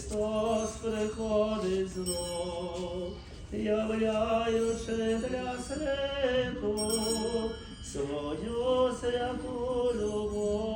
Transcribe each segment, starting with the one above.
Христос приходить знов, являючи для світу свою святу любов.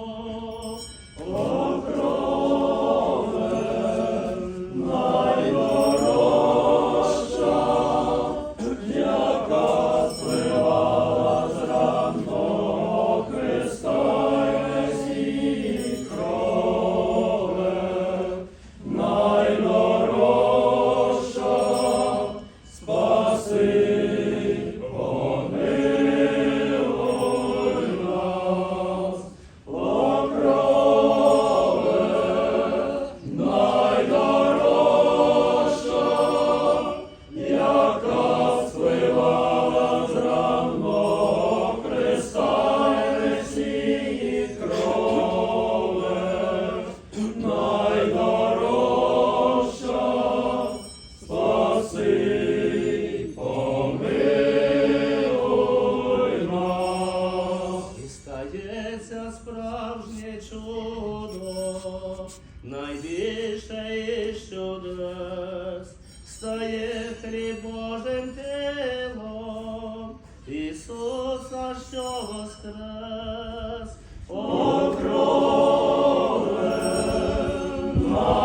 Спаси, помилуй нас. І стається справжнє чудо, найбільше із чудес, стає хліб Божим тілом, Ісуса, що воскрес, окрове нас.